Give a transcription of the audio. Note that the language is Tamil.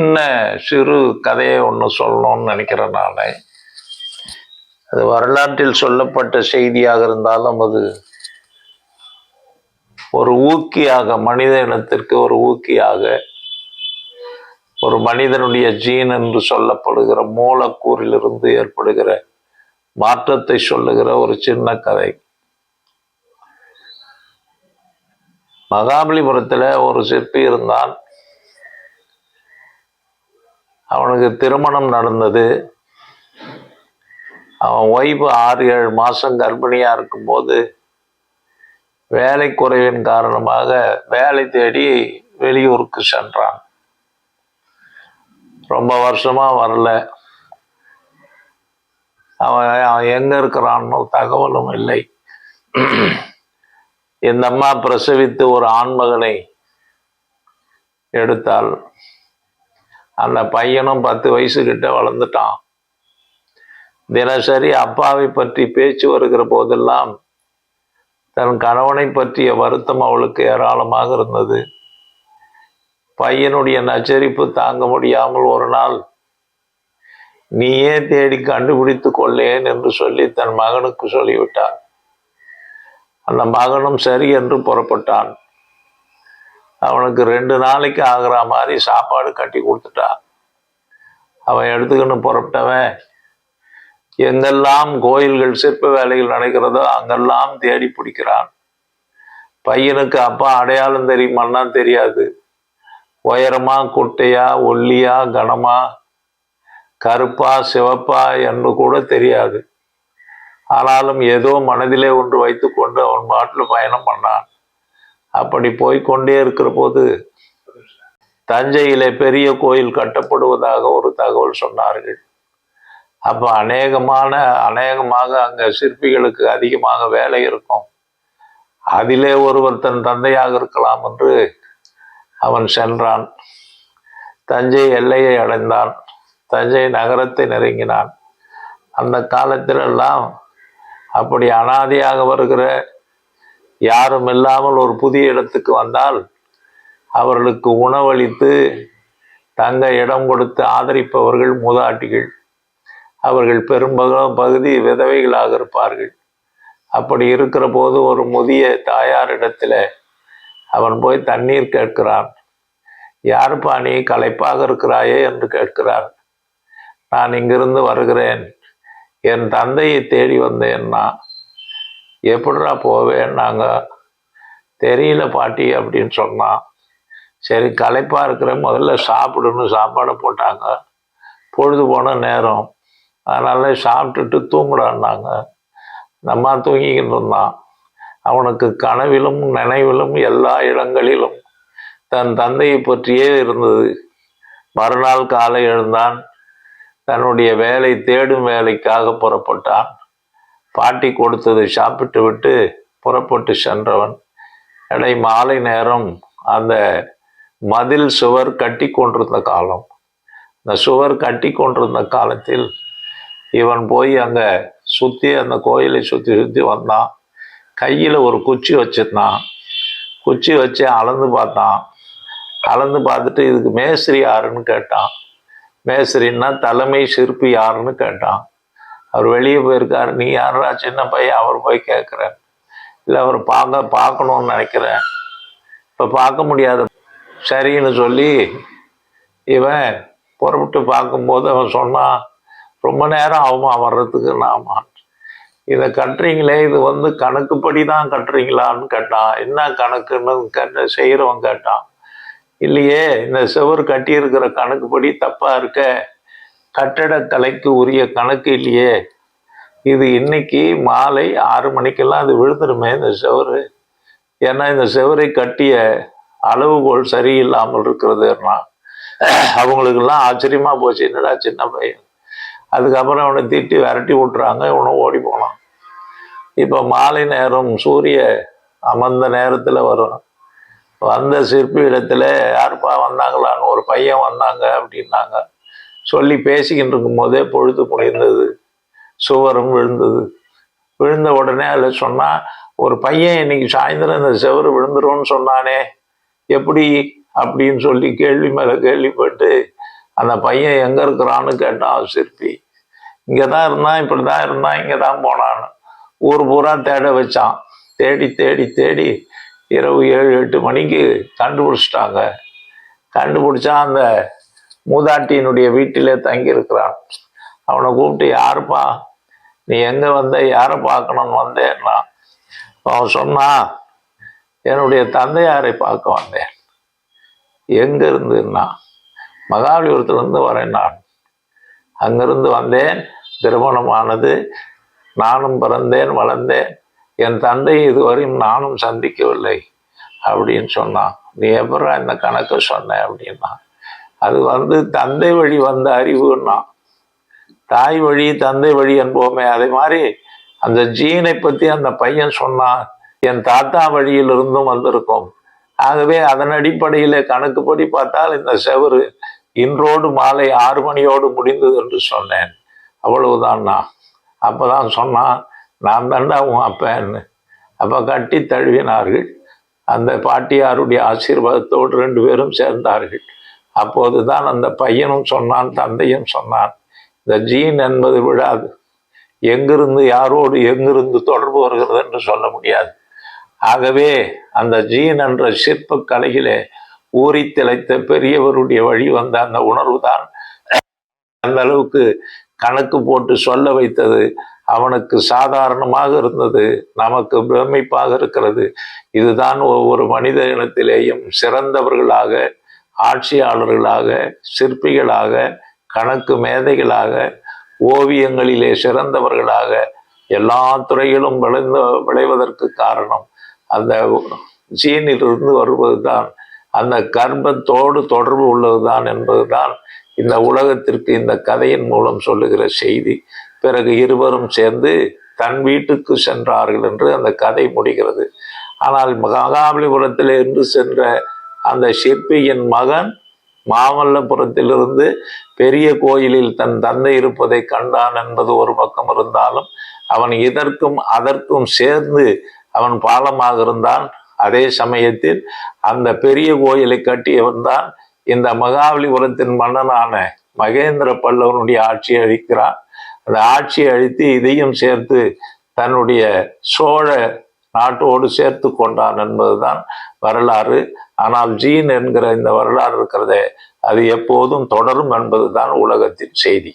சின்ன சிறு கதையை ஒன்று சொல்லணும்னு நினைக்கிறேன் நான் அது வரலாற்றில் சொல்லப்பட்ட செய்தியாக இருந்தாலும் அது ஒரு ஊக்கியாக மனித இனத்திற்கு ஒரு ஊக்கியாக ஒரு மனிதனுடைய ஜீன் என்று சொல்லப்படுகிற மூலக்கூறிலிருந்து ஏற்படுகிற மாற்றத்தை சொல்லுகிற ஒரு சின்ன கதை. மகாபலிபுரத்துல ஒரு சிற்பி இருந்தான். அவனுக்கு திருமணம் நடந்தது. அவன் ஒய்வு ஆறு ஏழு மாதம் கர்ப்பிணியாக இருக்கும்போது வேலை குறைவின் காரணமாக வேலை தேடி வெளியூருக்கு சென்றான். ரொம்ப வருஷமாக வரல. அவன் அவன் எங்கே இருக்கிறான்னு தகவலும் இல்லை. இந்த அம்மா பிரசவித்து ஒரு ஆண்மகனை எடுத்தாள். அந்த பையனும் பத்து வயசு கிட்ட வளர்ந்துட்டான். தினசரி அப்பாவை பற்றி பேச்சு வருகிற போதெல்லாம் தன் கணவனை பற்றிய வருத்தம் அவளுக்கு ஏராளமாக இருந்தது. பையனுடைய நச்சரிப்பு தாங்க முடியாமல் ஒரு நாள் நீயே தேடி கண்டுபிடித்து கொள்ளேன் என்று சொல்லி தன் மகனுக்கு சொல்லிவிட்டான். அந்த மகனும் சரி என்று புறப்பட்டான். அவனுக்கு ரெண்டு நாளைக்கு ஆகிற மாதிரி சாப்பாடு கட்டி கொடுத்துட்டா. அவன் எடுத்துக்கின்னு புறப்பட்டவன். எங்கெல்லாம் கோயில்கள் சிற்ப வேலைகள் நடக்கிறதோ அங்கெல்லாம் தேடி பிடிக்கிறான். பையனுக்கு அப்பா அடையாளம் தெரியுமான்னா தெரியாது. உயரமா குட்டையா ஒல்லியா கனமா கருப்பா சிவப்பா என்று கூட தெரியாது. ஆனாலும் ஏதோ மனதிலே ஒன்று வைத்துக்கொண்டு அவன் பாட்டில் பயணம் பண்ணான். அப்படி போய்க்கொண்டே இருக்கிற போது தஞ்சையிலே பெரிய கோயில் கட்டப்படுவதாக ஒரு தகவல் சொன்னார்கள். அப்போ அநேகமான அநேகமாக அங்கே சிற்பிகளுக்கு அதிகமாக வேலை இருக்கும். அதிலே ஒருவர் தன் தந்தையாக இருக்கலாம் என்று அவன் சென்றான். தஞ்சை எல்லையை அடைந்தான். தஞ்சை நகரத்தை நெருங்கினான். அந்த காலத்திலெல்லாம் அப்படி அனாதையாக வருகிற யாரும் இல்லாமல் ஒரு புதிய இடத்துக்கு வந்தால் அவர்களுக்கு உணவளித்து தங்க இடம் கொடுத்து ஆதரிப்பவர்கள் மூதாட்டிகள். அவர்கள் பெரும்பக பகுதி விதவைகளாக இருப்பார்கள். அப்படி இருக்கிற போது ஒரு முதிய தாயாரிடத்தில் அவன் போய் தண்ணீர் கேட்கிறான். யாருப்பா நீ களைப்பாக இருக்கிறாயே? என்று கேட்கிறார் நான் இங்கிருந்து வருகிறேன். என் தந்தையை தேடி வந்தேன்னா எப்படிடா போவேன்னாங்க தெரியல பாட்டி அப்படின்னு சொன்னான். சரி களைப்பாக இருக்கிற முதல்ல சாப்பிடுன்னு சாப்பாடை போட்டாங்க. பொழுது போன நேரம். அதனால சாப்பிட்டுட்டு தூங்குடான்னாங்க. நம்ம தூங்கிக்கிட்டு இருந்தான். அவனுக்கு கனவிலும் நினைவிலும் எல்லா இடங்களிலும் தன் தந்தையை பற்றியே இருந்தது. மறுநாள் காலை எழுந்தான். தன்னுடைய வேலை தேடும் வேலைக்காக புறப்பட்டான். பாட்டி கொடுத்ததை சாப்பிட்டு விட்டு புறப்பட்டு சென்றவன். இடை மாலை நேரம் அந்த மதில் சுவர் கட்டி கொண்டிருந்த காலம். இந்த சுவர் கட்டி கொண்டிருந்த காலத்தில் இவன் போய் அங்கே சுற்றி அந்த கோயிலை சுற்றி சுற்றி வந்தான். கையில் ஒரு குச்சி வச்சிருந்தான். குச்சி வச்சு அளந்து பார்த்தான். அளந்து பார்த்துட்டு இதுக்கு மேஸ்திரி யாருன்னு கேட்டான். மேஸ்திரின்னா தலைமை சிற்பி யாருன்னு கேட்டான். அவர் வெளியே போயிருக்காரு. நீ யாரா சின்ன பையன்? அவர் போய் கேட்குறேன் இல்லை அவர் பார்க்க பார்க்கணும்னு நினைக்கிறேன். இப்போ பார்க்க முடியாது. சரின்னு சொல்லி இவன் புறப்பட்டு பார்க்கும்போது அவன் சொன்னான் ரொம்ப நேரம் ஆகுமா வர்றதுக்கு? நாமா இதை கட்டுறீங்களே? இது வந்து கணக்குப்படி தான் கட்டுறீங்களான்னு கேட்டான் என்ன கணக்குன்னு கேட்ட செய்கிறவன் கேட்டான். இல்லையே இந்த செவர் கட்டியிருக்கிற கணக்குப்படி தப்பாக இருக்க. கட்டடக்கலைக்கு உரிய கணக்கு இல்லையே. இது இன்னைக்கு மாலை ஆறு மணிக்கெல்லாம் அது விழுந்துருமே இந்த செவரு. ஏன்னா இந்த செவரை கட்டிய அளவுகோல் சரியில்லாமல் இருக்கிறதுனா அவங்களுக்கெல்லாம் ஆச்சரியமாக போச்சு. என்னடா சின்ன பையன்? அதுக்கப்புறம் அவனை திட்டி விரட்டி விட்டுறாங்க இவனும் ஓடி போனான். இப்போ மாலை நேரம் சூரிய அமர்ந்த நேரத்தில் வரும். வந்த சிற்பி இடத்துல யாருப்பா வந்தாங்களான்னு ஒரு பையன் வந்தாங்க அப்படின்னாங்க. சொல்லி பேசிக்கிட்டு இருக்கும் போதே பொழுது முடிந்தது சுவரும் விழுந்தது. விழுந்த உடனே அதில் சொன்னால் ஒரு பையன் இன்னைக்கு சாயந்தரம் இந்த செவரு விழுந்துரும்னு சொன்னானே எப்படி? அப்படின்னு சொல்லி கேள்வி மேலே கேள்விப்பட்டு அந்த பையன் எங்கே இருக்கிறான்னு கேட்டான் சிற்பி. இங்கே தான் இருந்தான் இப்படி தான் இருந்தான் இங்கே தான் போனான்னு. ஊர் பூரா தேட வச்சான். தேடி தேடி தேடி இரவு ஏழு எட்டு மணிக்கு கண்டுபிடிச்சிட்டாங்க. கண்டுபிடிச்சா அந்த மூதாட்டியினுடைய வீட்டிலே தங்கியிருக்கிறான். அவனை கூப்பிட்டு யாருப்பா? நீ எங்க வந்த? யாரை பார்க்கணும்னு வந்தேன்னா அவன் சொன்னான் என்னுடைய தந்தையாரை பார்க்க வந்தேன். எங்க இருந்துன்னா மகாபலிபுரத்திலிருந்து வரேன் நான். அங்கிருந்து வந்தேன் திருமணமானது நானும் பிறந்தேன் வளர்ந்தேன். என் தந்தை இதுவரையும் நானும் சந்திக்கவில்லை. அப்படின்னு சொன்னான். நீ எப்படா இந்த கணக்கு சொன்ன? அப்படின்னா அது வந்து தந்தை வழி வந்த அறிவுன்னா. தாய் வழி தந்தை வழி என்போமே. அதே மாதிரி அந்த ஜீனை பத்தி அந்த பையன் சொன்னான் என் தாத்தா வழியிலிருந்தும் வந்திருக்கும். ஆகவே அதன் அடிப்படையில கணக்குப்படி பார்த்தால் இந்த செவரு இன்றோடு மாலை ஆறு மணியோடு முடிந்தது என்று சொன்னேன். அவ்வளவுதான் நான் அப்பதான் சொன்னான் நான் தாண்டா உன் அப்பன்னு. அப்ப கட்டி தழுவினார்கள். அந்த பாட்டியாருடைய ஆசீர்வாதத்தோடு ரெண்டு பேரும் சேர்ந்தார்கள். அப்போதுதான் அந்த பையனும் சொன்னான் தந்தையும் சொன்னான் இந்த ஜீன் என்பது விடாது எங்கிருந்து யாரோடு எங்கிருந்து தொடர்பு வருகிறது என்று சொல்ல முடியாது. ஆகவே அந்த ஜீன் என்ற சிற்ப கலையிலே ஊறி திளைத்த பெரியவருடைய வழி வந்த அந்த உணர்வு தான் அந்த அளவுக்கு கணக்கு போட்டு சொல்ல வைத்தது அவனுக்கு சாதாரணமாக இருந்தது நமக்கு பிரமிப்பாக இருக்கிறது. இதுதான் ஒவ்வொரு மனித இனத்திலேயும் சிறந்தவர்களாக ஆட்சியாளர்களாக சிற்பிகளாக கணக்கு மேதைகளாக ஓவியங்களிலே சிறந்தவர்களாக எல்லா துறையிலும் விளைந்த விளைவதற்கு காரணம். அந்த ஜீனிலிருந்து வருவதுதான் அந்த கர்ப்பத்தோடு தொடர்பு உள்ளது தான் என்பதுதான் இந்த உலகத்திற்கு இந்த கதையின் மூலம் சொல்லுகிற செய்தி. பிறகு இருவரும் சேர்ந்து தன் வீட்டுக்கு சென்றார்கள் என்று அந்த கதை முடிகிறது. ஆனால் மகாபலிபுரத்திலிருந்து சென்ற அந்த சிற்பியின் மகன் மாமல்லபுரத்திலிருந்து பெரிய கோயிலில் தன் தந்தை இருப்பதை கண்டான் என்பது ஒரு பக்கம் இருந்தாலும் அவன் இதற்கும் அதற்கும் சேர்ந்து அவன் பாலமாக இருந்தான். அதே சமயத்தில் அந்த பெரிய கோயிலை கட்டியவன் தான் இந்த மகாபலிபுரத்தின் மன்னனான மகேந்திர பல்லவனுடைய ஆட்சியை அழிக்கிறான். அந்த ஆட்சியை அழித்து இதையும் சேர்த்து தன்னுடைய சோழ நாட்டோடு சேர்த்து கொண்டான் என்பதுதான் வரலாறு. ஆனால் ஜீன் என்கிற இந்த வரலாறு இருக்கிறதே அது எப்போதும் தொடரும் என்பதுதான் உலகத்தின் செய்தி.